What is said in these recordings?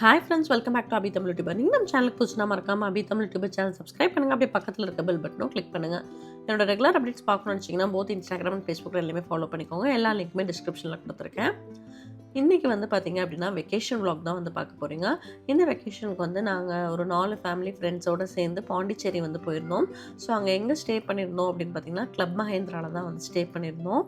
Hi friends welcome back to Abhi Tamil YouTuber நீங்கள் நம்ம சேனலுக்கு புதுசுனா மறக்காம Abhi Tamil YouTuber channel subscribe பண்ணுங்கள் அப்படியே பக்கத்தில் இருக்க பெல் பட்டனும் கிளிக் பண்ணுங்கள் என்னோட ரெகுலர் அப்டேட்ஸ் பார்க்கணும்னு வச்சிங்கன்னா போத் இன்ஸ்டாகிராம் அண்ட் ஃபேஸ்புக்கில் எல்லாமே ஃபாலோ பண்ணிக்கோங்க. எல்லா லிங்க்குமே டிஸ்கிரிப்ஷனில் கொடுத்துருக்கேன். இன்றைக்கி வந்து பார்த்தீங்க அப்படின்னா வெக்கேஷன் வ்ளாக் தான் வந்து பார்க்க போகிறீங்க இந்த வெக்கேஷனுக்கு வந்து நாங்கள் ஒரு நாலு ஃபேமிலி ஃப்ரெண்ட்ஸோடு சேர்ந்து பாண்டிச்சேரி வந்து போயிருந்தோம். ஸோ அங்கே எங்கே ஸ்டே பண்ணியிருந்தோம் அப்படின்னு பார்த்தீங்கன்னா கிளப் மஹேந்திராவில் தான் வந்து ஸ்டே பண்ணியிருந்தோம்.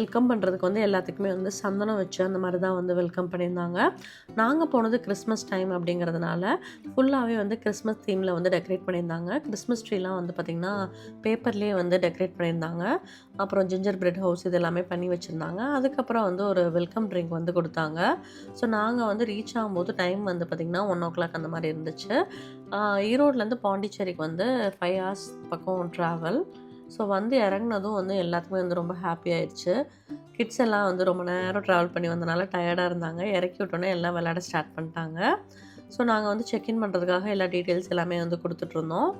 வெல்கம் பண்ணுறதுக்கு வந்து எல்லாத்துக்குமே வந்து சந்தனம் வச்சு அந்த மாதிரி தான் வந்து வெல்கம் பண்ணியிருந்தாங்க. நாங்கள் போனது கிறிஸ்மஸ் டைம் அப்படிங்கிறதுனால ஃபுல்லாகவே வந்து கிறிஸ்மஸ் தீமில் வந்து டெக்கரேட் பண்ணியிருந்தாங்க. கிறிஸ்மஸ் ட்ரீலாம் வந்து பார்த்திங்கன்னா பேப்பர்லேயே வந்து டெக்கரேட் பண்ணியிருந்தாங்க. அப்புறம் ஜிஞ்சர் பிரெட் ஹவுஸ் இது எல்லாமே பண்ணி வச்சுருந்தாங்க. அதுக்கப்புறம் வந்து ஒரு வெல்கம் ட்ரிங்க் வந்து கொடுத்தாங்க. ஸோ நாங்கள் வந்து ரீச் ஆகும்போது டைம் வந்து பார்த்திங்கன்னா ஒன் ஓ கிளாக் அந்த மாதிரி இருந்துச்சு. ஈரோட்லேருந்து பாண்டிச்சேரிக்கு வந்து ஃபைவ் ஹவர்ஸ் பக்கம் ட்ராவல் ஸோ வந்து இறங்குனதும் வந்து எல்லாத்துக்குமே வந்து ரொம்ப ஹாப்பி ஆயிடுச்சு கிட்ஸ் எல்லாம் வந்து ரொம்ப நேரம் ட்ராவல் பண்ணி வந்தனால டயர்டாக இருந்தாங்க. இறக்கி விட்டோன்னே எல்லாம் விளையாட ஸ்டார்ட் பண்ணிட்டாங்க. ஸோ நாங்கள் வந்து செக்இன் பண்ணுறதுக்காக எல்லா டீட்டெயில்ஸ் எல்லாமே வந்து கொடுத்துட்ருந்தோம்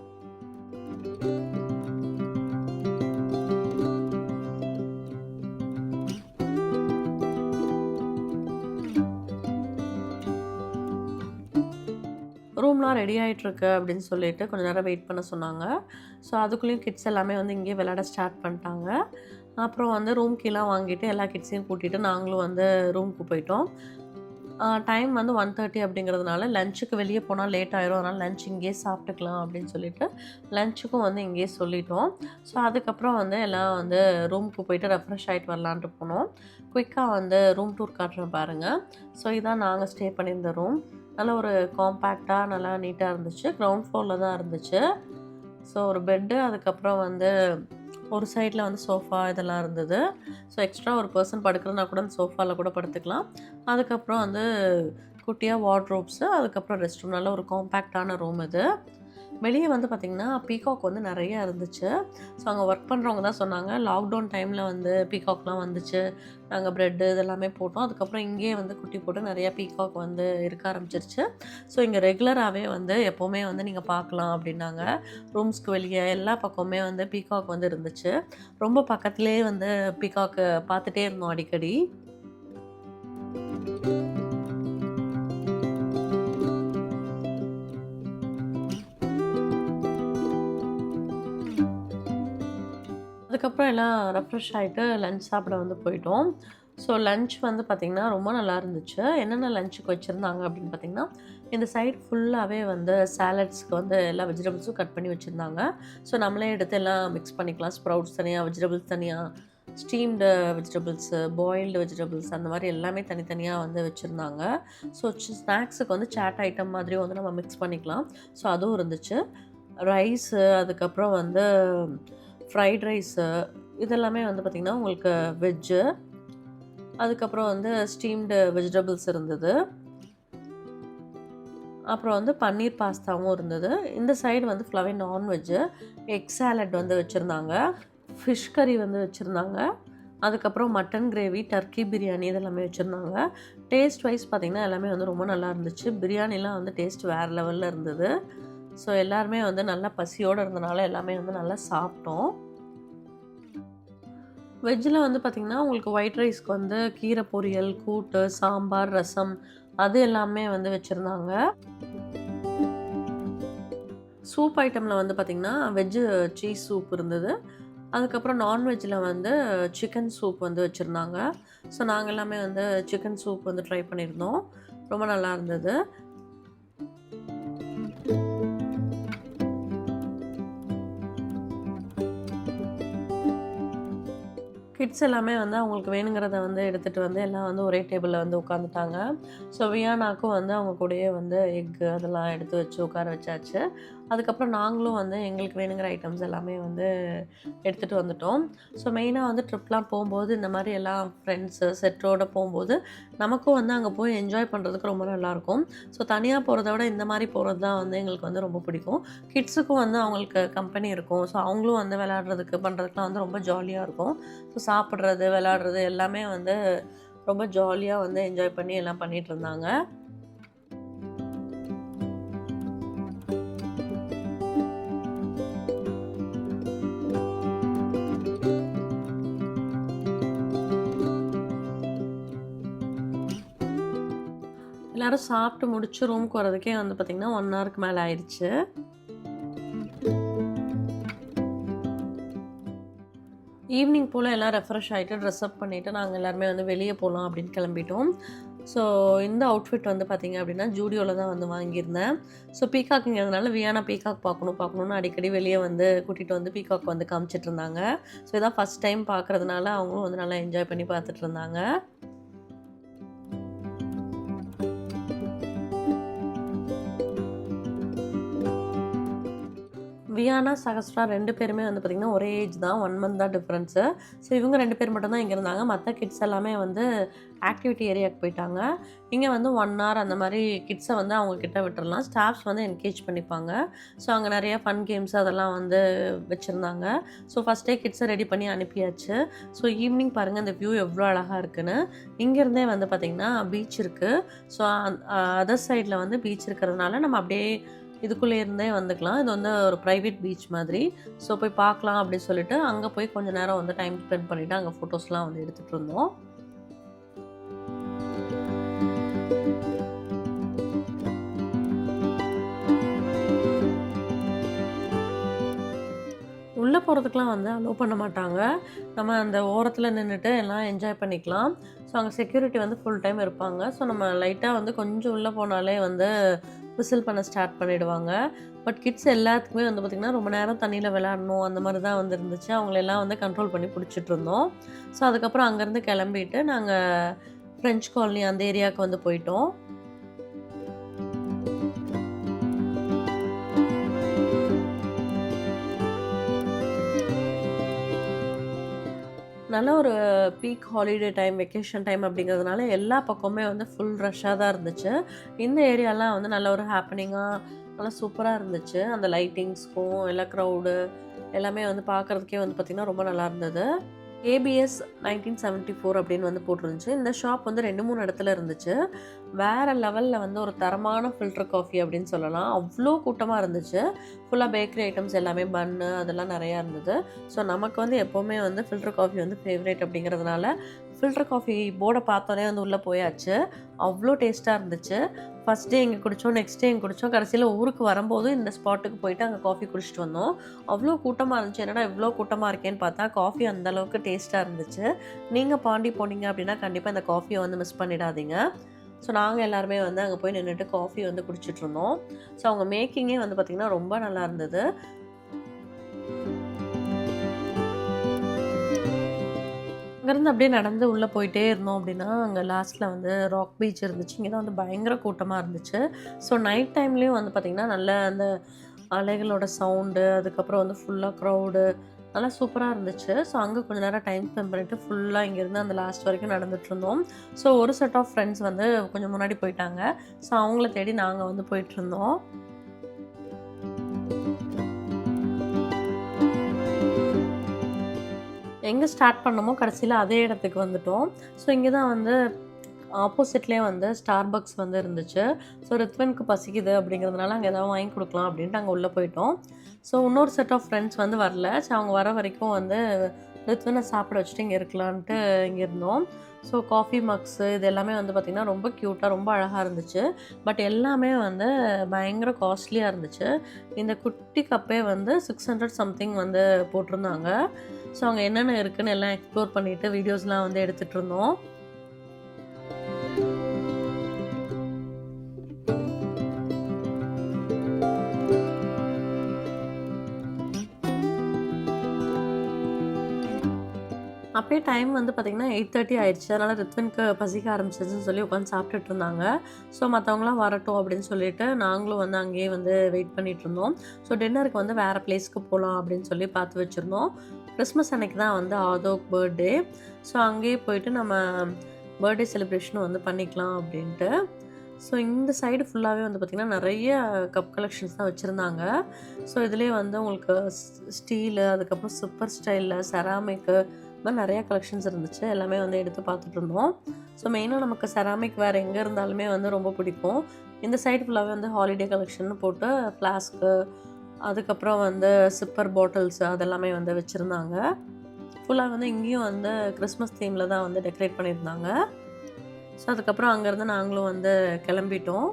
ரூம்லாம் ரெடி ஆகிட்டுருக்கு அப்படின்னு சொல்லிட்டு கொஞ்ச நேரம் வெயிட் பண்ண சொன்னாங்க. ஸோ அதுக்குள்ளேயும் கிட்ஸ் எல்லாமே வந்து இங்கேயே விளையாட ஸ்டார்ட் பண்ணிட்டாங்க. அப்புறம் வந்து ரூம் கீழே வாங்கிட்டு எல்லா கிட்ஸையும் கூட்டிகிட்டு நாங்களும் வந்து ரூமுக்கு போயிட்டோம். டைம் வந்து ஒன் தேர்ட்டி அப்படிங்கிறதுனால லஞ்சுக்கு வெளியே போனால் லேட் ஆயிரும். அதனால் லஞ்ச் இங்கேயே சாப்பிட்டுக்கலாம் அப்படின்னு சொல்லிட்டு லஞ்சுக்கும் வந்து இங்கேயே சொல்லிட்டோம். ஸோ அதுக்கப்புறம் வந்து எல்லாம் வந்து ரூமுக்கு போயிட்டு ரெஃப்ரெஷ் ஆகிட்டு வரலான்ட்டு போனோம். குயிக்காக வந்து ரூம் டூர் காட்டுறேன் பாருங்கள் ஸோ இதான் நாங்கள் ஸ்டே பண்ணியிருந்த ரூம் நல்ல ஒரு காம்பேக்டாக நல்லா நீட்டாக இருந்துச்சு. க்ரௌண்ட் ஃப்ளோரில் தான் இருந்துச்சு. ஸோ ஒரு பெட்டு அதுக்கப்புறம் வந்து ஒரு சைடில் வந்து சோஃபா இதெல்லாம் இருந்தது. ஸோ எக்ஸ்ட்ரா ஒரு பர்சன் படுக்கிறதுனா கூட அந்த சோஃபாவில் கூட படுத்துக்கலாம். அதுக்கப்புறம் வந்து குட்டியாக வார்ட்ரோப்ஸு அதுக்கப்புறம் ரெஸ்ட் ரூம் நல்ல ஒரு காம்பேக்டான ரூம் இது. வெளியே வந்து பார்த்திங்கன்னா பீகாக் வந்து நிறையா இருந்துச்சு. ஸோ அங்கே ஒர்க் பண்ணுறவங்க தான் சொன்னாங்க லாக்டவுன் டைமில் வந்து பீகாக்லாம் வந்துச்சு. நாங்கள் ப்ரெட்டு இதெல்லாமே போட்டோம். அதுக்கப்புறம் இங்கேயே வந்து குட்டி போட்டு நிறைய பீகாக் வந்து இருக்க ஆரம்பிச்சிருச்சு. ஸோ இங்கே ரெகுலராகவே வந்து எப்போவுமே வந்து நீங்கள் பார்க்கலாம் அப்படின்னாங்க. ரூம்ஸ்க்கு வெளியே எல்லா பக்கமுமே வந்து பீகாக் வந்து இருந்துச்சு. ரொம்ப பக்கத்துலேயே வந்து பீகாக்கு பார்த்துட்டே இருந்தோம் அடிக்கடி. அதுக்கப்புறம் எல்லாம் ரெஃப்ரெஷ் ஆகிட்டு லஞ்ச் சாப்பிட வந்து போயிட்டோம். ஸோ லஞ்ச் வந்து பார்த்திங்கன்னா ரொம்ப நல்லா இருந்துச்சு. என்னென்ன லஞ்சுக்கு வச்சுருந்தாங்க அப்படின்னு பார்த்திங்கன்னா இந்த சைடு ஃபுல்லாகவே வந்து சாலட்ஸ்க்கு வந்து எல்லா வெஜிடபிள்ஸும் கட் பண்ணி வச்சுருந்தாங்க. ஸோ நம்மளே எடுத்து எல்லாம் மிக்ஸ் பண்ணிக்கலாம். ஸ்ப்ரவுட்ஸ் தனியாக வெஜிடபிள்ஸ் தனியாக ஸ்டீம்டு வெஜிடபிள்ஸு பாயில்டு வெஜிடபிள்ஸ் அந்த மாதிரி எல்லாமே தனித்தனியாக வந்து வச்சுருந்தாங்க. ஸோ ஸ்நாக்ஸுக்கு வந்து சாட் ஐட்டம் மாதிரியும் வந்து நம்ம மிக்ஸ் பண்ணிக்கலாம். ஸோ அதுவும் இருந்துச்சு. ரைஸு அதுக்கப்புறம் வந்து ஃப்ரைட் ரைஸு இதெல்லாமே வந்து பார்த்திங்கன்னா உங்களுக்கு வெஜ்ஜு அதுக்கப்புறம் வந்து ஸ்டீம்டு வெஜிடபிள்ஸ் இருந்தது. அப்புறம் வந்து பன்னீர் பாஸ்தாவும் இருந்தது. இந்த சைடு வந்து ஃபுல்லாகவே நான்வெஜ்ஜு எக் சாலட் வந்து வச்சுருந்தாங்க. ஃபிஷ் கறி வந்து வச்சுருந்தாங்க. அதுக்கப்புறம் மட்டன் கிரேவி டர்க்கி பிரியாணி இதெல்லாமே வச்சுருந்தாங்க. டேஸ்ட் வைஸ் பார்த்திங்கன்னா எல்லாமே வந்து ரொம்ப நல்லா இருந்துச்சு. பிரியாணிலாம் வந்து டேஸ்ட் வேறு லெவலில் இருந்தது. ஸோ எல்லாருமே வந்து நல்லா பசியோடு இருந்தனால எல்லாமே வந்து நல்லா சாப்பிட்டோம். வெஜ்ஜில் வந்து பார்த்திங்கன்னா உங்களுக்கு ஒயிட் ரைஸ்க்கு வந்து கீரை பொரியல் கூட்டு சாம்பார் ரசம் அது எல்லாமே வந்து வச்சுருந்தாங்க. சூப் ஐட்டமில் வந்து பார்த்திங்கன்னா வெஜ்ஜு சீஸ் சூப் இருந்தது. அதுக்கப்புறம் நான்வெஜ்ஜில் வந்து சிக்கன் சூப் வந்து வச்சுருந்தாங்க. ஸோ நாங்கள் எல்லாமே வந்து சிக்கன் சூப் வந்து ட்ரை பண்ணியிருந்தோம். ரொம்ப நல்லா இருந்தது. கிட்ஸ் எல்லாமே வந்து அவங்களுக்கு வேணுங்கிறத வந்து எடுத்துகிட்டு வந்து எல்லாம் வந்து ஒரே டேபிளில் வந்து உட்காந்துட்டாங்க ஸோ வியானாக்கும் வந்து அவங்க கூடயே வந்து எக்கு அதெல்லாம் எடுத்து வச்சு உட்கார வச்சாச்சு. அதுக்கப்புறம் நாங்களும் வந்து எங்களுக்கு வேணுங்கிற ஐட்டம்ஸ் எல்லாமே வந்து எடுத்துகிட்டு வந்துட்டோம். ஸோ மெயினாக வந்து ட்ரிப்லாம் போகும்போது இந்த மாதிரி எல்லாம் ஃப்ரெண்ட்ஸு செட்டோடு போகும்போது நமக்கும் வந்து அங்கே போய் என்ஜாய் பண்ணுறதுக்கு ரொம்ப நல்லாயிருக்கும் ஸோ தனியாக போகிறத விட இந்த மாதிரி போகிறது தான் வந்து எங்களுக்கு வந்து ரொம்ப பிடிக்கும். கிட்ஸுக்கும் வந்து அவங்களுக்கு கம்பெனி இருக்கும். ஸோ அவங்களும் வந்து விளையாடுறதுக்கு பண்ணுறதுக்குலாம் வந்து ரொம்ப ஜாலியாக இருக்கும். ஸோ சாப்பிட்றது விளையாடுறது எல்லாமே வந்து ரொம்ப ஜாலியாக வந்து என்ஜாய் பண்ணி எல்லாம் பண்ணிகிட்டு இருந்தாங்க. எல்லாரும் சாப்பிட்டு முடிச்சு ரூமுக்கு வரதுக்கே வந்து பார்த்திங்கன்னா ஒன் ஹவருக்கு மேலே ஆயிடுச்சு ஈவினிங் போல் எல்லாம் ரெஃப்ரெஷ் ஆகிட்டு ட்ரெஸ் அப் பண்ணிவிட்டு நாங்கள் எல்லாருமே வந்து வெளியே போகலாம் அப்படின்னு கிளம்பிட்டோம். ஸோ இந்த அவுட்ஃபிட் வந்து பார்த்திங்க அப்படின்னா ஜூடியோவில் தான் வந்து வாங்கியிருந்தேன். ஸோ பீகாக்குங்கிறதுனால வியானா பீகாக் பார்க்கணும் பார்க்கணுன்னு அடிக்கடி வெளியே வந்து கூட்டிகிட்டு வந்து பீகாக் வந்து காமிச்சிட்டு இருந்தாங்க. ஸோ இதான் ஃபஸ்ட் டைம் பார்க்குறதுனால அவங்களும் வந்து நல்லா என்ஜாய் பண்ணி பார்த்துட்டு இருந்தாங்க. வியானா சகஸ்ட்ரா ரெண்டு பேருமே வந்து பார்த்திங்கன்னா ஒரே ஏஜ் தான். ஒன் மந்த் தான் டிஃப்ரென்ஸு ஸோ இவங்க ரெண்டு பேர் மட்டும்தான் இங்கே இருந்தாங்க. மற்ற கிட்ஸ் எல்லாமே வந்து ஆக்டிவிட்டி ஏரியாவுக்கு போயிட்டாங்க. இங்கே வந்து ஒன் ஹவர் அந்த மாதிரி கிட்ஸை வந்து அவங்கக்கிட்ட விட்டுறலாம். ஸ்டாஃப்ஸ் வந்து என்கேஜ் பண்ணிப்பாங்க. ஸோ அங்கே நிறைய ஃபன் கேம்ஸ் அதெல்லாம் வந்து வச்சுருந்தாங்க. ஸோ ஃபஸ்ட்டே கிட்ஸை ரெடி பண்ணி அனுப்பியாச்சு. ஸோ ஈவினிங் பாருங்கள் இந்த வியூ எவ்வளோ அழகாக இருக்குன்னு. இங்கேருந்தே வந்து பார்த்திங்கன்னா பீச் இருக்குது ஸோ அதர் சைடில் வந்து பீச் இருக்கிறதுனால நம்ம அப்படியே இதுக்குள்ளே இருந்தே வந்துக்கலாம். இது வந்து ஒரு ப்ரைவேட் பீச் மாதிரி. ஸோ போய் பார்க்கலாம் அப்படின்னு சொல்லிட்டு அங்கே போய் கொஞ்சம் நேரம் வந்து டைம் ஸ்பெண்ட் பண்ணிவிட்டு அங்கே ஃபோட்டோஸ்லாம் வந்து எடுத்துகிட்டு இருந்தோம். உள்ளே போகிறதுக்கெலாம் வந்து அலோவ் பண்ண மாட்டாங்க. நம்ம அந்த ஓரத்தில் நின்றுட்டு எல்லாம் என்ஜாய் பண்ணிக்கலாம். ஸோ அங்கே செக்யூரிட்டி வந்து ஃபுல் டைம் இருப்பாங்க. ஸோ நம்ம லைட்டாக வந்து கொஞ்சம் உள்ளே போனாலே வந்து விசில் பண்ண ஸ்டார்ட் பண்ணிவிடுவாங்க பட் கிட்ஸ் எல்லாத்துக்குமே வந்து பார்த்திங்கன்னா ரொம்ப நேரம் தண்ணியில் விளையாடணும் அந்த மாதிரி தான் வந்து இருந்துச்சு. அவங்களெல்லாம் வந்து கண்ட்ரோல் பண்ணி பிடிச்சிட்டு இருந்தோம். ஸோ அதுக்கப்புறம் அங்கேருந்து கிளம்பிட்டு நாங்கள் ஃப்ரெஞ்ச் காலனி அந்த ஏரியாவுக்கு வந்து போயிட்டோம். நல்ல ஒரு peak holiday time vacation time அப்படிங்கிறதுனால எல்லா பக்கமுமே வந்து ஃபுல் ரஷ்ஷாக தான் இருந்துச்சு. இந்த ஏரியாலாம் வந்து நல்ல ஒரு ஹாப்பனிங்காக நல்லா சூப்பராக இருந்துச்சு. அந்த லைட்டிங்ஸ்க்கும் எல்லா க்ரௌடு எல்லாமே வந்து பார்க்குறதுக்கே வந்து பார்த்திங்கன்னா ரொம்ப நல்லா இருந்தது. ஏபிஎஸ் நைன்டீன் செவன்ட்டி ஃபோர் அப்படின்னு வந்து போட்டிருந்துச்சு. இந்த ஷாப் வந்து ரெண்டு மூணு இடத்துல இருந்துச்சு. வேறு லெவலில் வந்து ஒரு தரமான ஃபில்டர் காஃபி அப்படின்னு சொல்லலாம். அவ்வளோ கூட்டமாக இருந்துச்சு. ஃபுல்லாக பேக்கரி ஐட்டம்ஸ் எல்லாமே பன்னு அதெல்லாம் நிறையா இருந்தது. ஸோ நமக்கு வந்து எப்போவுமே வந்து ஃபில்டர் காஃபி வந்து ஃபேவரேட் அப்படிங்கிறதுனால ஃபில்டர் காஃபி போர்டை பார்த்தோன்னே வந்து உள்ளே போயாச்சு. அவ்வளோ டேஸ்ட்டாக இருந்துச்சு. ஃபஸ்ட் டே இங்கே குடித்தோம் நெக்ஸ்ட் டே இங்கே குடித்தோம் கடைசியில் ஊருக்கு வரும்போது இந்த ஸ்பாட்டுக்கு போயிட்டு அங்கே காஃபி குடிச்சிட்டு வந்தோம். அவ்வளோ கூட்டமாக இருந்துச்சு. என்னடா இவ்வளோ கூட்டமாக இருக்கேன்னு பார்த்தா காஃபி அந்தளவுக்கு டேஸ்ட்டாக இருந்துச்சு. நீங்கள் பாண்டி போனீங்க அப்படின்னா கண்டிப்பாக இந்த காஃபியை வந்து மிஸ் பண்ணிடாதீங்க. ஸோ நாங்கள் எல்லாருமே வந்து அங்கே போய் நின்றுட்டு காஃபி வந்து குடிச்சிட்ருந்தோம் ஸோ அவங்க மேக்கிங்கே வந்து பார்த்திங்கன்னா ரொம்ப நல்லா இருந்தது. அங்கேருந்து அப்படியே நடந்து உள்ளே போயிட்டே இருந்தோம் அப்படின்னா அங்கே லாஸ்ட்டில் வந்து ராக் பீச் இருந்துச்சு. இங்கே தான் வந்து பயங்கர கூட்டமாக இருந்துச்சு. ஸோ நைட் டைம்லேயும் வந்து பார்த்திங்கன்னா நல்ல அந்த அலைகளோட சவுண்டு அதுக்கப்புறம் வந்து ஃபுல்லாக க்ரௌடு நல்லா சூப்பராக இருந்துச்சு. ஸோ அங்கே கொஞ்சம் நேரம் டைம் ஸ்பெண்ட் பண்ணிவிட்டு ஃபுல்லாக இங்கேருந்து அந்த லாஸ்ட் வரைக்கும் நடந்துகிட்ருந்தோம் இருந்தோம். ஸோ ஒரு செட் ஆஃப் ஃப்ரெண்ட்ஸ் வந்து கொஞ்சம் முன்னாடி போயிட்டாங்க. ஸோ அவங்கள தேடி நாங்கள் வந்து போயிட்டுருந்தோம் எங்கே ஸ்டார்ட் பண்ணமோ கடைசியில் அதே இடத்துக்கு வந்துட்டோம். ஸோ இங்கே தான் வந்து ஆப்போசிட்லேயே வந்து ஸ்டார் பக்ஸ் வந்து இருந்துச்சு. ஸோ ரித்வனுக்கு பசிக்குது அப்படிங்கிறதுனால அங்கே எதாவது வாங்கி கொடுக்கலாம் அப்படின்ட்டு அங்கே உள்ளே போயிட்டோம். ஸோ இன்னொரு செட் ஆஃப் ஃப்ரெண்ட்ஸ் வந்து வரல. ஸோ அவங்க வர வரைக்கும் வந்து ரித்வனை சாப்பிட வச்சுட்டு இங்கே இருக்கலான்ட்டு இங்கே இருந்தோம். ஸோ காஃபி மக்ஸு இது எல்லாமே வந்து பார்த்திங்கன்னா ரொம்ப க்யூட்டாக ரொம்ப அழகாக இருந்துச்சு. பட் எல்லாமே வந்து பயங்கர காஸ்ட்லியாக இருந்துச்சு. இந்த குட்டி கப்பே வந்து சிக்ஸ் ஹண்ட்ரட் சம்திங் வந்து போட்டிருந்தாங்க. ஸோ அங்கே என்னென்ன இருக்குன்னு எல்லாம் எக்ஸ்ப்ளோர் பண்ணிவிட்டு வீடியோஸ்லாம் வந்து எடுத்துகிட்டு இருந்தோம். அப்பயே டைம் வந்து பார்த்திங்கன்னா எயிட் தேர்ட்டி ஆயிடுச்சு அதனால் ரித்வனுக்கு பசிக்க ஆரம்பிச்சிச்சுன்னு சொல்லி உட்காந்து சாப்பிட்டுட்டு இருந்தாங்க. ஸோ மற்றவங்களாம் வரட்டும் அப்படின்னு சொல்லிட்டு நாங்களும் வந்து அங்கேயே வந்து வெயிட் பண்ணிட்டு இருந்தோம். ஸோ டின்னருக்கு வந்து வேறு பிளேஸ்க்கு போகலாம் அப்படின்னு சொல்லி பார்த்து வச்சுருந்தோம். கிறிஸ்மஸ் அன்னைக்கு தான் வந்து ஆதோக் பர்த்டே ஸோ அங்கேயே போயிட்டு நம்ம பர்த்டே செலிப்ரேஷனும் வந்து பண்ணிக்கலாம் அப்படின்ட்டு. ஸோ இந்த சைடு ஃபுல்லாகவே வந்து பார்த்திங்கன்னா நிறைய கப் கலெக்ஷன்ஸ் தான் வச்சுருந்தாங்க. ஸோ இதுலேயே வந்து உங்களுக்கு ஸ்டீலு அதுக்கப்புறம் சூப்பர் ஸ்டைலில் செராமிக்கு இது மாதிரி நிறையா கலெக்ஷன்ஸ் இருந்துச்சு. எல்லாமே வந்து எடுத்து பார்த்துட்டு இருந்தோம். ஸோ மெயினாக நமக்கு செராமிக் வேறு எங்கே இருந்தாலுமே வந்து ரொம்ப பிடிக்கும். இந்த சைடு ஃபுல்லாகவே வந்து ஹாலிடே கலெக்ஷன் போட்டு ஃப்ளாஸ்க்கு அதுக்கப்புறம் வந்து சிப்பர் பாட்டில்ஸ் அதெல்லாமே வந்து வச்சுருந்தாங்க. ஃபுல்லாக வந்து இங்கேயும் வந்து கிறிஸ்மஸ் தீமில் தான் வந்து டெக்கரேட் பண்ணியிருந்தாங்க. ஸோ அதுக்கப்புறம் அங்கேருந்து நாங்களும் வந்து கிளம்பிட்டோம்.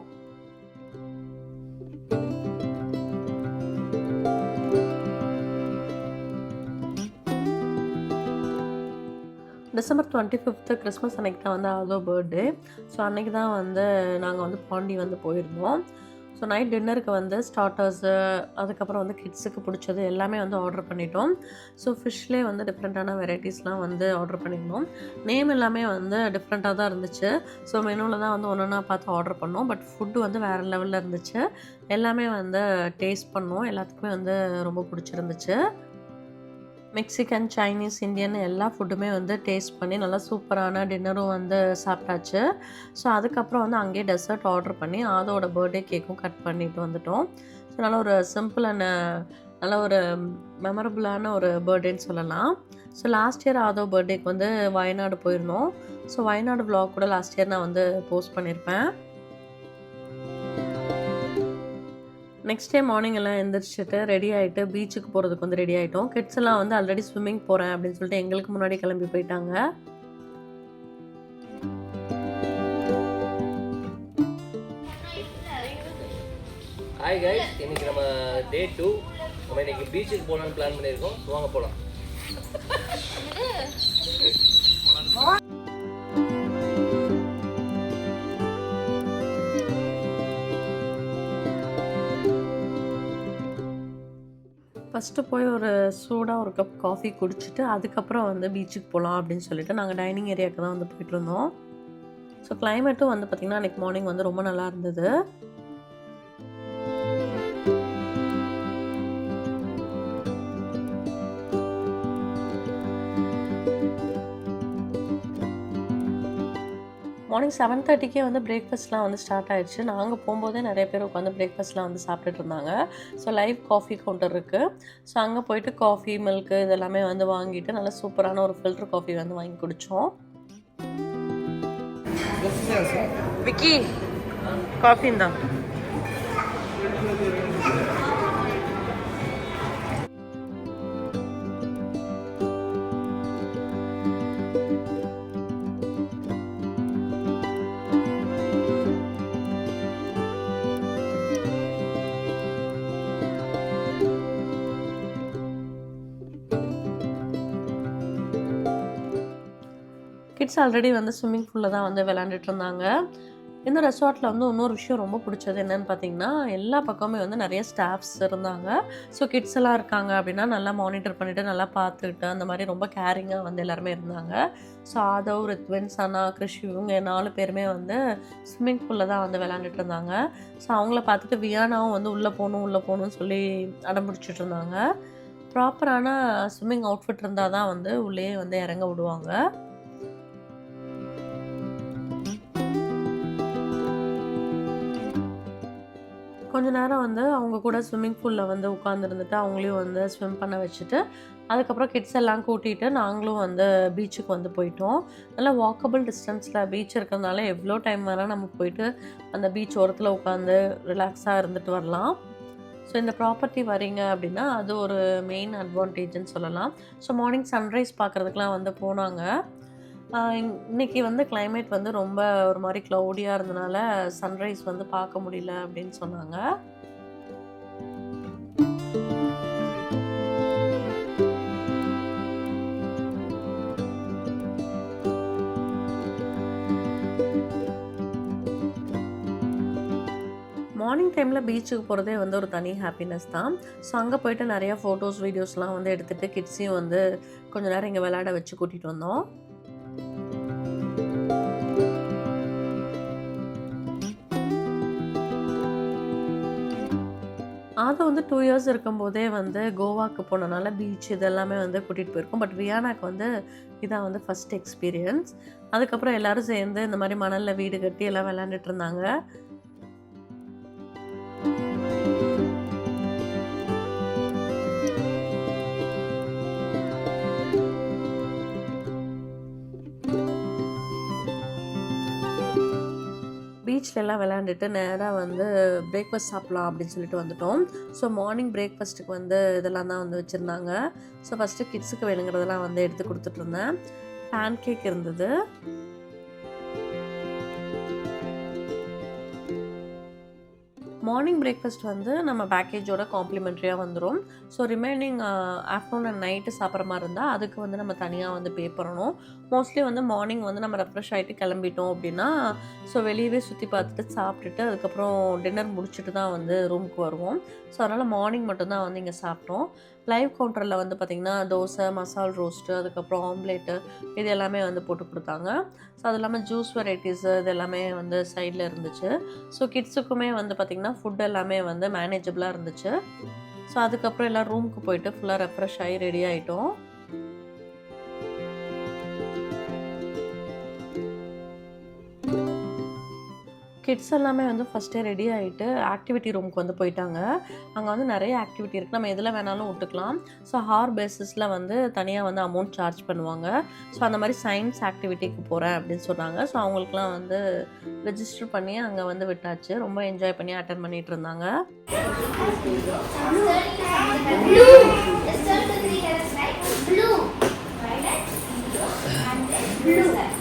டிசம்பர் டுவெண்ட்டி ஃபிஃப்த்து கிறிஸ்மஸ் அன்னைக்கு தான் வந்து அதோ பர்த்டே. ஸோ அன்னைக்கு தான் வந்து நாங்கள் வந்து பாண்டி வந்து போயிருந்தோம். ஸோ நைட் டின்னருக்கு வந்து ஸ்டார்டர்ஸு அதுக்கப்புறம் வந்து கிட்ஸுக்கு பிடிச்சது எல்லாமே வந்து ஆர்டர் பண்ணிட்டோம். ஸோ ஃபிஷ்லேயே வந்து டிஃப்ரெண்ட்டான வெரைட்டிஸ்லாம் வந்து ஆர்டர் பண்ணியிருந்தோம். நேம் எல்லாமே வந்து டிஃப்ரெண்ட்டாக தான் இருந்துச்சு. ஸோ மெனுவில் தான் வந்து ஒன்று ஒன்றா பார்த்து ஆர்டர் பண்ணோம். பட் ஃபுட்டு வந்து வேறு லெவலில் இருந்துச்சு. எல்லாமே வந்து டேஸ்ட் பண்ணோம். எல்லாத்துக்குமே வந்து ரொம்ப பிடிச்சிருந்துச்சு. மெக்சிகன் சைனீஸ் இந்தியன் எல்லா ஃபுட்டுமே வந்து டேஸ்ட் பண்ணி நல்லா சூப்பரான டின்னரும் வந்து சாப்பிட்டாச்சு. ஸோ அதுக்கப்புறம் வந்து அங்கேயே டெசர்ட் ஆர்டர் பண்ணி அதோட பர்த்டே கேக்கும் கட் பண்ணிட்டு வந்துட்டோம். ஸோ நல்ல ஒரு சிம்பிள் அண்ட் நல்ல ஒரு மெமரபுளான ஒரு பர்த்டேன்னு சொல்லலாம். ஸோ லாஸ்ட் இயர் ஆதோ பர்த்டேக்கு வந்து வயநாடு போயிருந்தோம். ஸோ வயநாடு vlog கூட லாஸ்ட் இயர் நான் வந்து போஸ்ட் பண்ணியிருப்பேன் நெக்ஸ்ட் டே மார்னிங் எல்லாம் எந்திரிச்சிட்டு ரெடி ஆகிட்டு பீச்சுக்கு போகிறதுக்கு வந்து ரெடி ஆகிட்டோம் கிட்ஸ் எல்லாம் வந்து ஆல்ரெடி ஸ்விம்மிங் போகிறேன் அப்படின்னு சொல்லிட்டு எங்களுக்கு முன்னாடி கிளம்பி போயிட்டாங்க. ஹாய் கைஸ் இன்னைக்கு நம்ம டே டூ நம்ம இன்னைக்கு பீச்சுக்கு போகலான்னு பிளான் பண்ணியிருக்கோம். வாங்க போகலாம் ஃபஸ்ட்டு போய் ஒரு சூடாக ஒரு கப் காஃபி குடிச்சிட்டு அதுக்கப்புறம் வந்து பீச்சுக்கு போகலாம் அப்படின்னு சொல்லிட்டு நாங்கள் டைனிங் ஏரியாவுக்கு தான் வந்து போயிட்டு இருந்தோம். ஸோ கிளைமேட்டும் வந்து பார்த்திங்கன்னா அன்றைக்கி மார்னிங் வந்து ரொம்ப நல்லா இருந்தது. மார்னிங் செவன் தேர்ட்டிக்கே வந்து பிரேக்ஃபாஸ்ட்லாம் வந்து ஸ்டார்ட் ஆயிடுச்சு. நாங்கள் போகும்போதே நிறைய பேர் உட்காந்து பிரேக்ஃபாஸ்ட்லாம் வந்து சாப்பிட்டுட்டு இருந்தாங்க. ஸோ லைவ் காஃபி கவுண்டர் இருக்குது ஸோ அங்கே போயிட்டு காஃபி மில்க்கு இதெல்லாமே வந்து வாங்கிட்டு நல்ல சூப்பரான ஒரு ஃபில்டர் காஃபி வந்து வாங்கி குடித்தோம் விக்கி காஃபி தான் கிட்ஸ் ஆல்ரெடி வந்து ஸ்விம்மிங் பூலில் தான் வந்து விளாண்டுட்டு இருந்தாங்க. இந்த ரெசார்ட்டில் வந்து இன்னொரு விஷயம் ரொம்ப பிடிச்சது என்னன்னு பார்த்தீங்கன்னா எல்லா பக்கமுமே வந்து நிறைய ஸ்டாஃப்ஸ் இருந்தாங்க. ஸோ கிட்ஸ் எல்லாம் இருக்காங்க அப்படின்னா நல்லா மானிட்டர் பண்ணிவிட்டு நல்லா பார்த்துக்கிட்டு அந்த மாதிரி ரொம்ப கேரிங்காக வந்து எல்லாருமே இருந்தாங்க. ஸோ ஆதவ் ரித்வின் சனா கிருஷி இவங்க நாலு பேருமே வந்து ஸ்விம்மிங் பூலில் தான் வந்து விளாண்டுட்டு இருந்தாங்க. ஸோ அவங்கள பார்த்துட்டு வியானாவும் வந்து உள்ளே போகணும் உள்ளே போகணும்னு சொல்லி அடம் பிடிச்சிட்டு இருந்தாங்க. ப்ராப்பரான ஸ்விம்மிங் அவுட்ஃபிட் இருந்தால் தான் வந்து உள்ளே வந்து இறங்க விடுவாங்க. கொஞ்ச நேரம் வந்து அவங்க கூட ஸ்விம்மிங் பூலில் வந்து உட்காந்துருந்துட்டு அவங்களையும் வந்து ஸ்விம் பண்ண வச்சுட்டு அதுக்கப்புறம் கிட்ஸ் எல்லாம் கூட்டிகிட்டு நாங்களும் வந்து பீச்சுக்கு வந்து போயிட்டோம். நல்லா வாக்கபிள் டிஸ்டன்ஸில் பீச் இருக்கிறதுனால எவ்வளோ டைம் வேணால் நம்ம போயிட்டு அந்த பீச் ஓரத்தில் உட்காந்து ரிலாக்ஸாக இருந்துட்டு வரலாம். ஸோ இந்த ப்ராப்பர்ட்டி வரீங்க அப்படின்னா அது ஒரு மெயின் அட்வான்டேஜ்னு சொல்லலாம். ஸோ மார்னிங் சன்ரைஸ் பார்க்குறதுக்கெலாம் வந்து போனாங்க. இன்றைக்கி இன்னைக்கு வந்து கிளைமேட் வந்து ரொம்ப ஒரு மாதிரி க்ளவுடியாக இருந்தனால சன்ரைஸ் வந்து பார்க்க முடியல அப்படின்னு சொன்னாங்க. மார்னிங் டைமில் பீச்சுக்கு போகிறதே வந்து ஒரு தனி ஹாப்பினஸ் தான். ஸோ அங்கே போயிட்டு நிறைய ஃபோட்டோஸ் வீடியோஸ்லாம் வந்து எடுத்துகிட்டு கிட்ஸையும் வந்து கொஞ்ச நேரம் இங்கே விளையாட வச்சு கூட்டிகிட்டு வந்தோம். அதை வந்து டூ இயர்ஸ் இருக்கும்போதே வந்து கோவாக்கு போனனால பீச் இதெல்லாமே வந்து கூட்டிகிட்டு போயிருக்கோம். பட் ரியானாக்கு வந்து இதான் வந்து ஃபஸ்ட் எக்ஸ்பீரியன்ஸ் அதுக்கப்புறம் எல்லாரும் சேர்ந்து இந்த மாதிரி மணலில் வீடு கட்டி எல்லாம் விளாண்டுட்டு இருந்தாங்க. பீச்லலாம் விளையாண்டுட்டு நேராக வந்து பிரேக்ஃபாஸ்ட் சாப்பிட்லாம் அப்படின்னு சொல்லிட்டு வந்துட்டோம். ஸோ மார்னிங் பிரேக்ஃபாஸ்ட்டுக்கு வந்து இதெல்லாம் தான் வந்து வச்சுருந்தாங்க. ஸோ ஃபஸ்ட்டு கிட்ஸுக்கு வேணுங்கிறதெல்லாம் வந்து எடுத்து கொடுத்துட்ருந்தேன் பேன் கேக் இருந்தது. மார்னிங் பிரேக்ஃபாஸ்ட் வந்து நம்ம பேக்கேஜோட காம்ப்ளிமெண்ட்ரியாக வந்துடும் so remaining afternoon and night சாப்பிட்ற மாதிரி இருந்தால் அதுக்கு வந்து நம்ம தனியாக வந்து பே பண்ணணும். மோஸ்ட்லி வந்து மார்னிங் வந்து நம்ம ரெஃப்ரெஷ் ஆகிட்டு கிளம்பிட்டோம் அப்படின்னா ஸோ வெளியவே சுற்றி பார்த்துட்டு சாப்பிட்டுட்டு அதுக்கப்புறம் டின்னர் முடிச்சுட்டு தான் வந்து ரூமுக்கு வருவோம். ஸோ அதனால் மார்னிங் மட்டும்தான் வந்து இங்கே சாப்பிட்டோம். லைவ் கவுண்டரில் வந்து பார்த்திங்கன்னா தோசை மசால் ரோஸ்ட்டு அதுக்கப்புறம் ஆம்லேட்டு இது எல்லாமே வந்து போட்டு கொடுத்தாங்க. ஸோ அது இல்லாமல் ஜூஸ் வெரைட்டிஸு இது எல்லாமே வந்து சைடில் இருந்துச்சு. ஸோ கிட்ஸுக்குமே வந்து பார்த்திங்கன்னா ஃபுட் எல்லாமே வந்து மேனேஜபிளாக இருந்துச்சு. ஸோ அதுக்கப்புறம் எல்லாம் ரூமுக்கு போயிட்டு ஃபுல்லாக ரெஃப்ரெஷ் ஆகி ரெடி ஆகிட்டோம் கிட்ஸ் எல்லாமே வந்து ஃபஸ்ட்டே ரெடி ஆகிட்டு ஆக்டிவிட்டி ரூமுக்கு வந்து போயிட்டாங்க. அங்கே வந்து நிறைய ஆக்டிவிட்டி இருக்குது நம்ம எதில் வேணாலும் விட்டுக்கலாம் ஸோ ஹார் பேசிஸில் வந்து தனியாக வந்து அமௌண்ட் சார்ஜ் பண்ணுவாங்க. ஸோ அந்த மாதிரி சயின்ஸ் ஆக்டிவிட்டிக்கு போகிறேன் அப்படின்னு சொன்னாங்க. ஸோ அவங்களுக்குலாம் வந்து ரெஜிஸ்டர் பண்ணி அங்கே வந்து விட்டாச்சு. ரொம்ப என்ஜாய் பண்ணி அட்டன் பண்ணிகிட்டு இருந்தாங்க. Blue. Right? Blue. And then blue.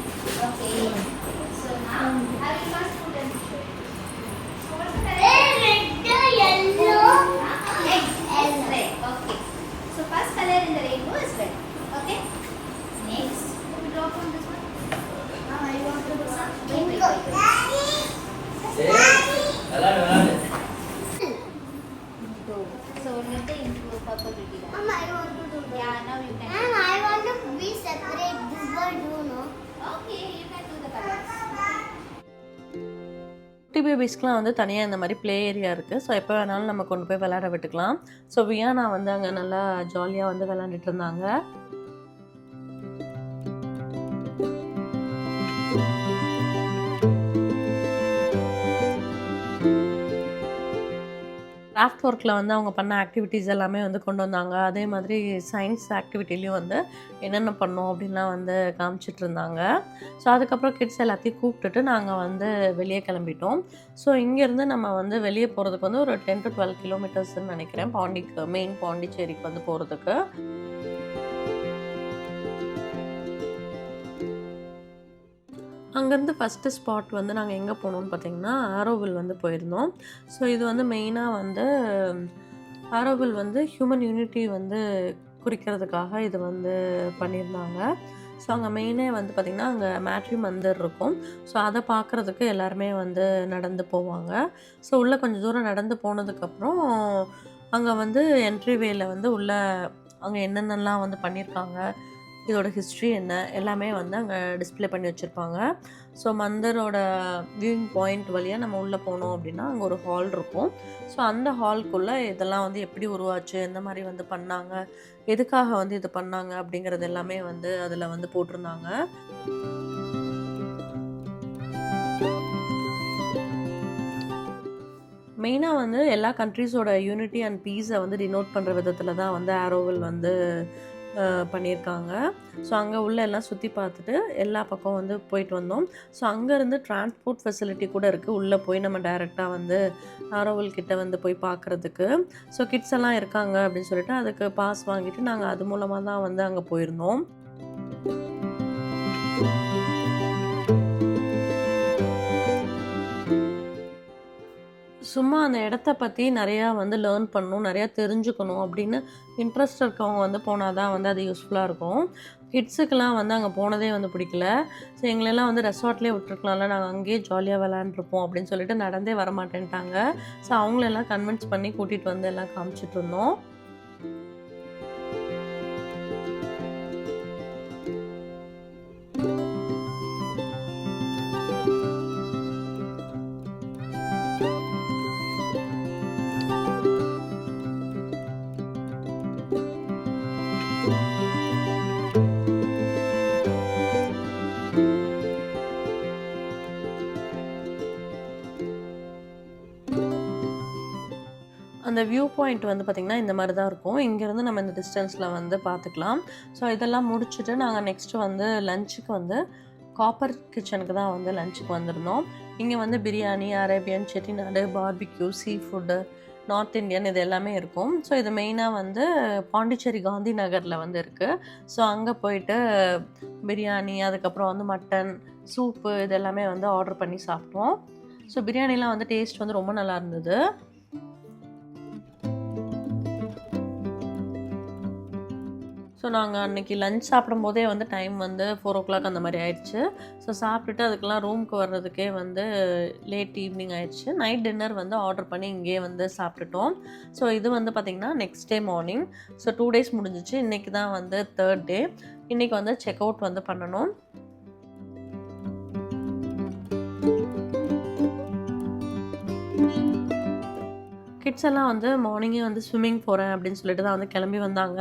Color in the rainbow is பேபிஸ்க்குலாம் வந்து தனியாக இந்த மாதிரி ப்ளே ஏரியா இருக்குது ஸோ எப்போ வேணாலும் நம்ம கொண்டு போய் விளையாட விட்டுக்கலாம். ஸோ வியானா வந்து அங்கே நல்லா ஜாலியாக வந்து விளாண்டுட்டு இருந்தாங்க. கிராஃப்ட் ஒர்க்கில் வந்து அவங்க பண்ண ஆக்டிவிட்டீஸ் எல்லாமே வந்து கொண்டு வந்தாங்க. அதே மாதிரி சயின்ஸ் ஆக்டிவிட்டிலையும் வந்து என்னென்ன பண்ணோம் அப்படின்லாம் வந்து காமிச்சிட்டு இருந்தாங்க. ஸோ அதுக்கப்புறம் கிட்ஸ் எல்லாத்தையும் கூப்பிட்டுட்டு நாங்கள் வந்து வெளியே கிளம்பிட்டோம். ஸோ இங்கேருந்து நம்ம வந்து வெளியே போகிறதுக்கு வந்து ஒரு டென் டு டுவெல் கிலோமீட்டர்ஸ்ன்னு நினைக்கிறேன். பாண்டிக்கு மெயின் பாண்டிச்சேரிக்கு வந்து போகிறதுக்கு அங்கேருந்து ஃபஸ்ட்டு ஸ்பாட் வந்து நாங்கள் எங்கே போனோம்னு பார்த்தீங்கன்னா ஆரோவில் வந்து போயிருந்தோம். ஸோ இது வந்து மெயினாக வந்து ஆரோவில் வந்து ஹியூமன் யூனிட்டி வந்து குறிக்கிறதுக்காக இது வந்து பண்ணியிருந்தாங்க. ஸோ அங்கே மெயினே வந்து பார்த்திங்கன்னா அங்கே மேட்ரி மந்திர் இருக்கும். ஸோ அதை பார்க்குறதுக்கு எல்லாருமே வந்து நடந்து போவாங்க. ஸோ உள்ளே கொஞ்சம் தூரம் நடந்து போனதுக்கப்புறம் அங்கே வந்து என்ட்ரி வேல வந்து உள்ள அங்கே என்னென்னலாம் வந்து பண்ணியிருக்காங்க இதோட ஹிஸ்ட்ரி என்ன எல்லாமே வந்து அங்கே டிஸ்ப்ளே பண்ணி வச்சுருப்பாங்க. ஸோ மந்தரோட வியூவிங் பாயிண்ட் வழியாக நம்ம உள்ளே போனோம் அப்படின்னா அங்கே ஒரு ஹால் இருக்கும். ஸோ அந்த ஹால்குள்ளே இதெல்லாம் வந்து எப்படி உருவாச்சு எந்த மாதிரி வந்து பண்ணாங்க எதுக்காக வந்து இது பண்ணாங்க அப்படிங்கிறது எல்லாமே வந்து அதில் வந்து போட்டிருந்தாங்க. மெயினாக வந்து எல்லா கண்ட்ரீஸோட யூனிட்டி அண்ட் பீஸை வந்து டினோட் பண்ணுற விதத்தில் தான் வந்து ஆரோவில் வந்து பண்ணியிருக்காங்க. ஸோ அங்கே உள்ள எல்லாம் சுற்றி பார்த்துட்டு எல்லா பக்கம் வந்து போயிட்டு வந்தோம். ஸோ அங்கேருந்து டிரான்ஸ்போர்ட் ஃபெசிலிட்டி கூட இருக்குது உள்ளே போய் நம்ம டைரெக்டாக வந்து ஆரோவில் கிட்டே வந்து போய் பார்க்குறதுக்கு. ஸோ கிட்ஸ் எல்லாம் இருக்காங்க அப்படின்னு சொல்லிட்டு அதுக்கு பாஸ் வாங்கிட்டு நாங்கள் அது மூலமாக தான் வந்து அங்கே போயிருந்தோம். சும்மா அந்த இடத்த பற்றி நிறையா வந்து லேர்ன் பண்ணணும் நிறையா தெரிஞ்சுக்கணும் அப்படின்னு இன்ட்ரெஸ்ட் இருக்கவங்க வந்து போனால் தான் வந்து அது யூஸ்ஃபுல்லாக இருக்கும். கிட்ஸுக்கெல்லாம் வந்து அங்கே போனதே வந்து பிடிக்கல. ஸோ எங்களெல்லாம் வந்து ரெசார்ட்லேயே விட்டுருக்கலாம்ல. நாங்கள் அங்கேயே ஜாலியாக விளாண்டுருப்போம் அப்படின்னு சொல்லிட்டு நடந்தே வர மாட்டேன்ட்டாங்க ஸோ அவங்களெல்லாம் கன்வின்ஸ் பண்ணி கூட்டிகிட்டு வந்து எல்லாம் காமிச்சிட்டு இருந்தோம். அந்த வியூ பாயிண்ட் வந்து பார்த்திங்கன்னா இந்த மாதிரி தான் இருக்கும். இங்கேருந்து நம்ம இந்த டிஸ்டன்ஸில் வந்து பார்த்துக்கலாம் ஸோ இதெல்லாம் முடிச்சுட்டு நாங்கள் நெக்ஸ்ட்டு வந்து லஞ்சுக்கு வந்து காப்பர் கிச்சனுக்கு தான் வந்து லஞ்சுக்கு வந்திருந்தோம். இங்கே வந்து biryani Arabian Chettinad barbecue seafood north Indian இது எல்லாமே இருக்கும். ஸோ இது மெயினாக வந்து பாண்டிச்சேரி காந்தி நகரில் வந்து இருக்குது ஸோ அங்கே போயிட்டு பிரியாணி அதுக்கப்புறம் வந்து மட்டன் சூப்பு இது எல்லாமே வந்து ஆர்டர் பண்ணி சாப்பிட்டோம். ஸோ பிரியாணிலாம் வந்து டேஸ்ட் வந்து ரொம்ப நல்லா இருந்தது. ஸோ நாங்கள் அன்றைக்கி லஞ்ச் சாப்பிடும்போதே வந்து டைம் வந்து ஃபோர் ஓ கிளாக் அந்த மாதிரி ஆயிடுச்சு. ஸோ சாப்பிட்டுட்டு அதுக்கெல்லாம் ரூமுக்கு வர்றதுக்கே வந்து லேட் ஈவினிங் ஆயிடுச்சு. நைட் டின்னர் வந்து ஆர்டர் பண்ணி இங்கேயே வந்து சாப்பிட்டுட்டோம். ஸோ இது வந்து பார்த்திங்கன்னா next day morning so two days முடிஞ்சிச்சு. இன்றைக்கி தான் வந்து தேர்ட் டே இன்றைக்கி வந்து செக் அவுட் வந்து பண்ணணும். கிட்ஸ் எல்லாம் வந்து மார்னிங்கே வந்து ஸ்விம்மிங் போகிறேன் அப்படின்னு சொல்லிட்டு தான் வந்து கிளம்பி வந்தாங்க.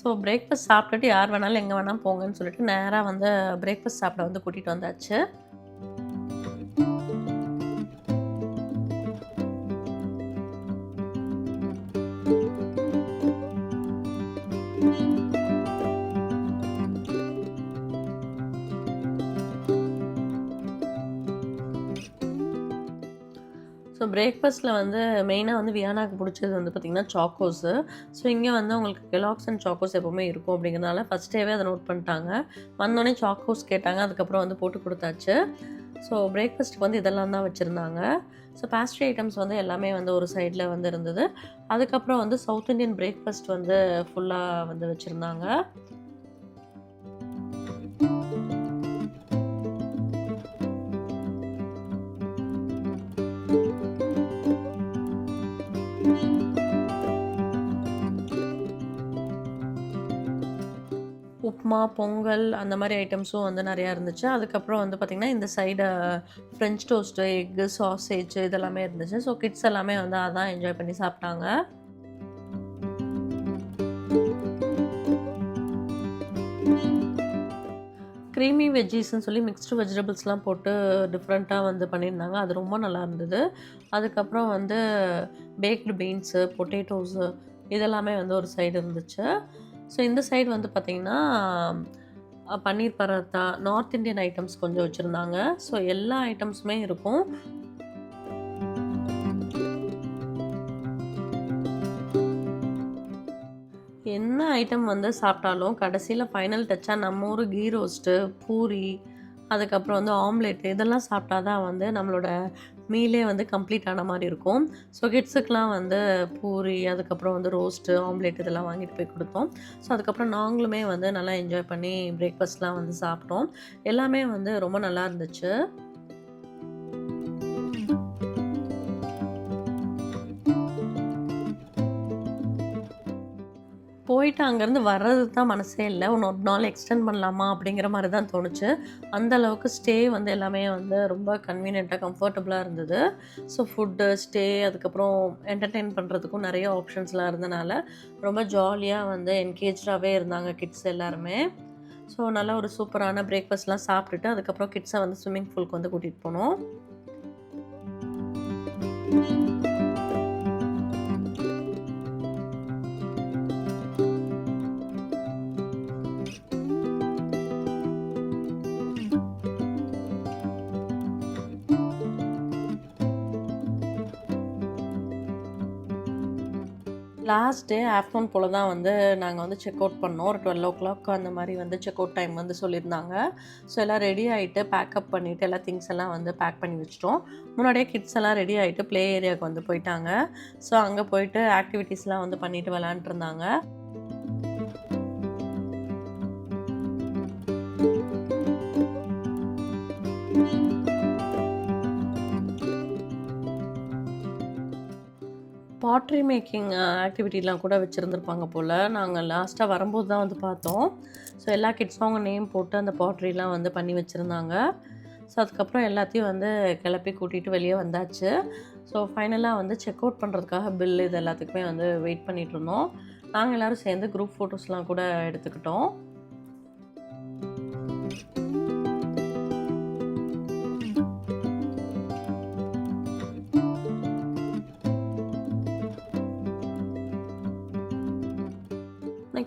ஸோ பிரேக்ஃபாஸ்ட் சாப்பிட்டுட்டு யார் வேணாலும் எங்கே வேணால் போங்கன்னு சொல்லிட்டு நேராக வந்து பிரேக்ஃபாஸ்ட் சாப்பிட வந்து கூட்டிகிட்டு வந்தாச்சு. பிரேக்ஃபாஸ்ட்டில் வந்து மெயினாக வந்து வியானாக்கு பிடிச்சது வந்து பார்த்திங்கன்னா சாக்கோஸு ஸோ இங்கே வந்து உங்களுக்கு கெலாக்ஸ் அண்ட் சாக்கோஸ் எப்போவுமே இருக்கும் அப்படிங்கிறதுனால ஃபஸ்ட் டேவே அதை நோட் பண்ணிட்டாங்க. வந்தோடனே சாக்கோஸ் கேட்டாங்க அதுக்கப்புறம் வந்து போட்டு கொடுத்தாச்சு. ஸோ பிரேக்ஃபாஸ்ட்டுக்கு வந்து இதெல்லாம் தான் வச்சுருந்தாங்க. ஸோ பேஸ்ட்ரி ஐட்டம்ஸ் வந்து எல்லாமே வந்து ஒரு சைடில் வந்து இருந்தது. அதுக்கப்புறம் வந்து சவுத் இந்தியன் பிரேக்ஃபாஸ்ட் வந்து ஃபுல்லாக வந்து வச்சுருந்தாங்க. உப்புமா பொங்கல் அந்த மாதிரி ஐட்டம்ஸும் வந்து நிறையா இருந்துச்சு. அதுக்கப்புறம் வந்து பார்த்திங்கன்னா இந்த side French toast egg sausage இதெல்லாமே இருந்துச்சு. ஸோ கிட்ஸ் எல்லாமே வந்து அதான் என்ஜாய் பண்ணி சாப்பிட்டாங்க. க்ரீமி வெஜ்ஜீஸ்னு சொல்லி மிக்ஸ்டு வெஜிடபிள்ஸ்லாம் போட்டு டிஃப்ரெண்ட்டாக வந்து பண்ணியிருந்தாங்க. அது ரொம்ப நல்லா இருந்தது. அதுக்கப்புறம் வந்து பேக்டு பீன்ஸு பொட்டேட்டோஸு இதெல்லாமே வந்து ஒரு சைடு இருந்துச்சு. ஸோ இந்த சைடு வந்து பார்த்திங்கன்னா paneer parotta north Indian items கொஞ்சம் வச்சுருந்தாங்க. ஸோ எல்லா ஐட்டம்ஸுமே இருக்கும். என்ன ஐட்டம் வந்து சாப்பிட்டாலும் கடைசியில் ஃபைனல் டச்சாக நம்ம ஊர் கீ ரோஸ்ட்டு பூரி அதுக்கப்புறம் வந்து ஆம்லேட்டு இதெல்லாம் சாப்பிட்டா தான் வந்து நம்மளோட மீலே வந்து கம்ப்ளீட் ஆன மாதிரி இருக்கும். ஸோ கிட்ஸுக்கெலாம் வந்து பூரி அதுக்கப்புறம் வந்து ரோஸ்ட்டு ஆம்லேட் இதெல்லாம் வாங்கிட்டு போய் கொடுத்தோம். ஸோ அதுக்கப்புறம் நாங்களுமே வந்து நல்லா என்ஜாய் பண்ணி பிரேக்ஃபாஸ்ட்லாம் வந்து சாப்பிட்டோம். எல்லாமே வந்து ரொம்ப நல்லா இருந்துச்சு. போயிட்டு அங்கேருந்து வர்றது தான் மனசே இல்லை. ஒன்று ஒரு நாள் எக்ஸ்டெண்ட் பண்ணலாமா அப்படிங்கிற மாதிரி தான் தோணுச்சு. அந்த அளவுக்கு ஸ்டே வந்து எல்லாமே வந்து ரொம்ப கன்வீனியண்ட்டாக கம்ஃபர்டபுளாக இருந்தது. ஸோ ஃபுட்டு ஸ்டே அதுக்கப்புறம் என்டர்டெயின் பண்ணுறதுக்கும் நிறைய ஆப்ஷன்ஸ்லாம் இருந்தனால ரொம்ப ஜாலியாக வந்து என்கேஜாகவே இருந்தாங்க கிட்ஸ் எல்லாருமே. ஸோ நல்லா ஒரு சூப்பரான பிரேக்ஃபாஸ்ட்லாம் சாப்பிட்டுட்டு அதுக்கப்புறம் கிட்ஸை வந்து ஸ்விம்மிங் பூலுக்கு வந்து கூட்டிகிட்டு போனோம். லாஸ்ட் டே ஆஃப்டர்நூன் போல் தான் வந்து நாங்கள் வந்து செக் அவுட் பண்ணோம். ஒரு டுவெல் ஓ கிளாக் அந்த மாதிரி வந்து செக் அவுட் டைம் வந்து சொல்லியிருந்தாங்க. ஸோ எல்லாம் ரெடி ஆகிட்டு பேக்கப் பண்ணிவிட்டு எல்லா திங்ஸ் எல்லாம் வந்து பேக் பண்ணி வச்சிட்டோம். முன்னாடியே கிட்ஸ் எல்லாம் ரெடி ஆகிட்டு ப்ளே ஏரியாவுக்கு வந்து போயிட்டாங்க. ஸோ அங்கே போயிட்டு ஆக்டிவிட்டீஸ்லாம் வந்து பண்ணிட்டு விளாண்டுட்டு பாட்ரி மேக்கிங் ஆக்டிவிட்டிலாம் கூட வச்சுருந்துருப்பாங்க போல். நாங்கள் லாஸ்ட்டாக வரும்போது தான் வந்து பார்த்தோம். ஸோ எல்லா கிட்ஸும் அவங்க நேம் போட்டு அந்த பாட்ரிலாம் வந்து பண்ணி வச்சுருந்தாங்க. ஸோ அதுக்கப்புறம் எல்லாத்தையும் வந்து கிளப்பி கூட்டிகிட்டு வெளியே வந்தாச்சு. ஸோ ஃபைனலாக வந்து செக் அவுட் பண்ணுறதுக்காக பில் இது எல்லாத்துக்குமே வந்து வெயிட் பண்ணிகிட்டு இருந்தோம். நாங்கள் எல்லோரும் சேர்ந்து குரூப் ஃபோட்டோஸ்லாம் கூட எடுத்துக்கிட்டோம்.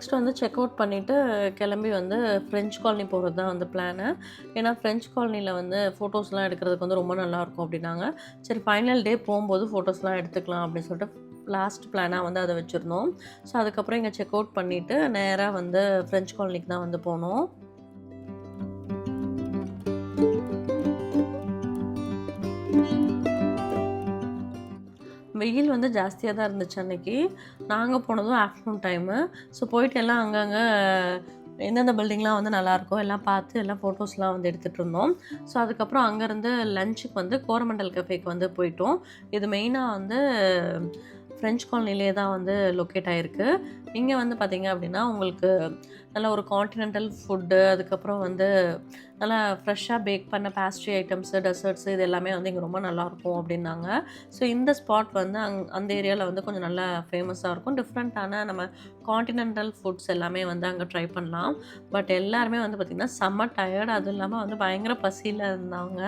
நெக்ஸ்ட் வந்து செக் அவுட் பண்ணிவிட்டு கிளம்பி வந்து ஃப்ரெஞ்ச் காலனி போகிறது தான் வந்து பிளானு ஏன்னா ஃப்ரெஞ்ச் காலனியில் வந்து ஃபோட்டோஸ்லாம் எடுக்கிறதுக்கு வந்து ரொம்ப நல்லாயிருக்கும் அப்படின்னாங்க. சரி ஃபைனல் டே போகும்போது ஃபோட்டோஸ்லாம் எடுத்துக்கலாம் அப்படின்னு சொல்லிட்டு லாஸ்ட் பிளானாக வந்து அதை வச்சுருந்தோம். ஸோ அதுக்கப்புறம் இங்கே செக் அவுட் பண்ணிவிட்டு நேராக வந்து ஃப்ரெஞ்ச் காலனிக்கு தான் வந்து போனோம். வெயில் வந்து ஜாஸ்தியாக தான் இருந்துச்சு அன்னைக்கு. நாங்கள் போனதும் ஆஃப்டர்நூன் டைமு ஸோ போயிட்டு எல்லாம் அங்கங்கே எந்தெந்த பில்டிங்லாம் வந்து நல்லாயிருக்கோ எல்லாம் பார்த்து எல்லாம் ஃபோட்டோஸ்லாம் வந்து எடுத்துகிட்டு இருந்தோம். ஸோ அதுக்கப்புறம் அங்கேருந்து லஞ்சுக்கு வந்து கோரமண்டல் கஃபேக்கு வந்து போயிட்டோம். இது மெயினாக வந்து ஃப்ரெஞ்ச் காலனிலே தான் வந்து லொக்கேட் ஆகிருக்கு இங்கே வந்து பார்த்திங்க அப்படின்னா உங்களுக்கு நல்ல ஒரு காண்டினென்டல் ஃபுட்டு அதுக்கப்புறம் வந்து நல்லா ஃப்ரெஷ்ஷாக பேக் பண்ண பேஸ்ட்ரி ஐட்டம்ஸு டெசர்ட்ஸு இது எல்லாமே வந்து இங்கே ரொம்ப நல்லாயிருக்கும் அப்படின்னாங்க. ஸோ இந்த ஸ்பாட் வந்து அங் அந்த ஏரியாவில் வந்து கொஞ்சம் நல்லா ஃபேமஸாக இருக்கும். டிஃப்ரெண்ட்டான நம்ம காண்டினென்டல் ஃபுட்ஸ் எல்லாமே வந்து அங்கே ட்ரை பண்ணலாம். பட் எல்லாருமே வந்து பார்த்திங்கன்னா செம்ம டயர்டு அதுவும் இல்லாமல் வந்து பயங்கர பசியில் இருந்தாங்க.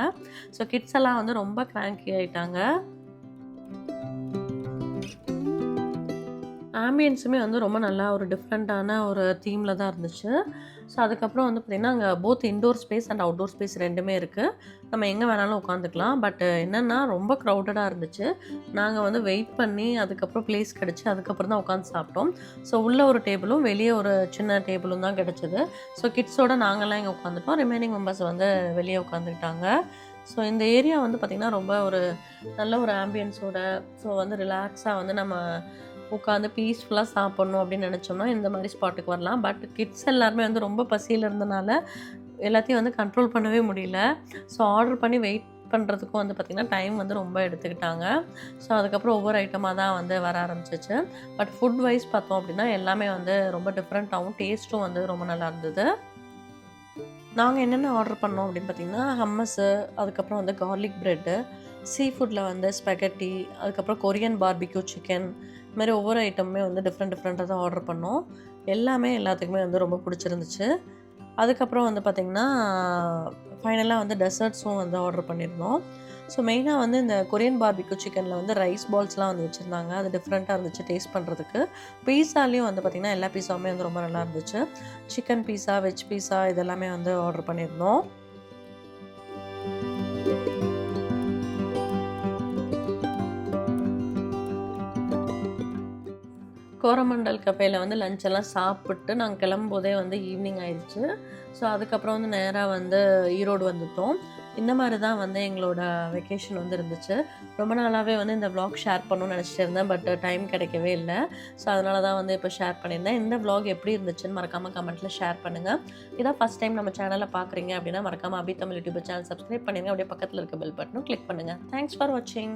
ஸோ கிட்ஸ் எல்லாம் வந்து ரொம்ப கிராங்கி ஆகிட்டாங்க ஆம்பியன்ஸுமே வந்து ரொம்ப நல்லா ஒரு டிஃப்ரெண்ட்டான ஒரு தீமில் தான் இருந்துச்சு. ஸோ அதுக்கப்புறம் வந்து பார்த்திங்கன்னா அங்கே both indoor space and outdoor space ரெண்டுமே இருக்குது நம்ம எங்கே வேணாலும் உட்காந்துக்கலாம் பட் என்னென்னா ரொம்ப க்ரௌடடாக இருந்துச்சு. நாங்கள் வந்து வெயிட் பண்ணி அதுக்கப்புறம் ப்ளேஸ் கிடச்சி அதுக்கப்புறம் தான் உட்காந்து சாப்பிட்டோம். ஸோ உள்ளே ஒரு டேபிளும் வெளியே ஒரு சின்ன டேபிளும் தான் கிடச்சிது. ஸோ கிட்ஸோட நாங்கள்லாம் இங்கே உட்காந்துட்டோம் ரிமைனிங் மெம்பர்ஸ் வந்து வெளியே உட்காந்துக்கிட்டாங்க ஸோ இந்த ஏரியா வந்து பார்த்திங்கன்னா ரொம்ப ஒரு நல்ல ஒரு ஆம்பியன்ஸோட ஸோ வந்து ரிலாக்ஸாக வந்து நம்ம உட்காந்து பீஸ்ஃபுல்லாக சாப்பிட்ணும் அப்படின்னு நினச்சோம்னா இந்த மாதிரி ஸ்பாட்டுக்கு வரலாம். பட் கிட்ஸ் எல்லாருமே வந்து ரொம்ப பசியில் இருந்தனால எல்லாத்தையும் வந்து கண்ட்ரோல் பண்ணவே முடியல. ஸோ ஆர்டர் பண்ணி வெயிட் பண்ணுறதுக்கும் வந்து பார்த்திங்கன்னா டைம் வந்து ரொம்ப எடுத்துக்கிட்டாங்க. ஸோ அதுக்கப்புறம் ஒவ்வொரு ஐட்டமாக தான் வந்து வர ஆரம்பிச்சிச்சு. பட் ஃபுட் வைஸ் பார்த்தோம் அப்படின்னா எல்லாமே வந்து ரொம்ப டிஃப்ரெண்ட்டாகவும் டேஸ்ட்டும் வந்து ரொம்ப நல்லா இருந்தது. நாங்கள் என்னென்ன ஆர்டர் பண்ணோம் அப்படின்னு பார்த்தீங்கன்னா ஹம்மஸு அதுக்கப்புறம் வந்து கார்லிக் ப்ரெட்டு சீ ஃபுட்டில் வந்து ஸ்பெகட்டி அதுக்கப்புறம் கொரியன் பார்பிக்யூ சிக்கன் இது மாதிரி ஒவ்வொரு ஐட்டமுமே வந்து டிஃப்ரெண்ட் டிஃப்ரெண்ட்டாக தான் ஆர்டர் பண்ணோம். எல்லாமே எல்லாத்துக்குமே வந்து ரொம்ப பிடிச்சிருந்துச்சு. அதுக்கப்புறம் வந்து பார்த்திங்கன்னா ஃபைனலாக வந்து டெசர்ட்ஸும் வந்து ஆர்டர் பண்ணியிருந்தோம் ஸோ மெயினாக வந்து இந்த கொரியன் பார்பிக்யூ சிக்கனில் வந்து ரைஸ் பால்ஸ்லாம் வந்து வச்சுருந்தாங்க. அது டிஃப்ரெண்ட்டாக இருந்துச்சு டேஸ்ட் பண்ணுறதுக்கு பீஸாலேயும் வந்து பார்த்திங்கன்னா எல்லா பீஸாவுமே வந்து ரொம்ப நல்லா இருந்துச்சு. சிக்கன் பீஸா வெஜ் பீஸா இதெல்லாமே வந்து ஆர்டர் பண்ணியிருந்தோம் கோரமண்டல் கஃபேல வந்து லஞ்செல்லாம் சாப்பிட்டு நாங்கள் கிளம்பும்போதே வந்து ஈவினிங் ஆயிடுச்சு. ஸோ அதுக்கப்புறம் வந்து நேராக வந்து ஈரோடு வந்துட்டோம். இந்த மாதிரி தான் வந்து எங்களோட வெக்கேஷன் வந்து இருந்துச்சு. ரொம்ப நாளாகவே வந்து இந்த vlog ஷேர் பண்ணணும்னு நினச்சிட்டு இருந்தேன் பட் டைம் கிடைக்கவே இல்லை. ஸோ அதனால தான் வந்து இப்போ ஷேர் பண்ணியிருந்தேன். இந்த vlog எப்படி இருந்துச்சுன்னு மறக்காமல் கமெண்ட்டில் ஷேர் பண்ணுங்கள் இதான் ஃபஸ்ட் டைம் நம்ம சேனலில் பார்க்குறீங்க அப்படின்னா மறக்காமல் Abi Tamil YouTube channel subscribe பண்ணிடுங்க அப்படியே பக்கத்தில் இருக்க பெல் பட்டனும் கிளிக் பண்ணுங்கள் தேங்க்ஸ் ஃபார் வாட்சிங்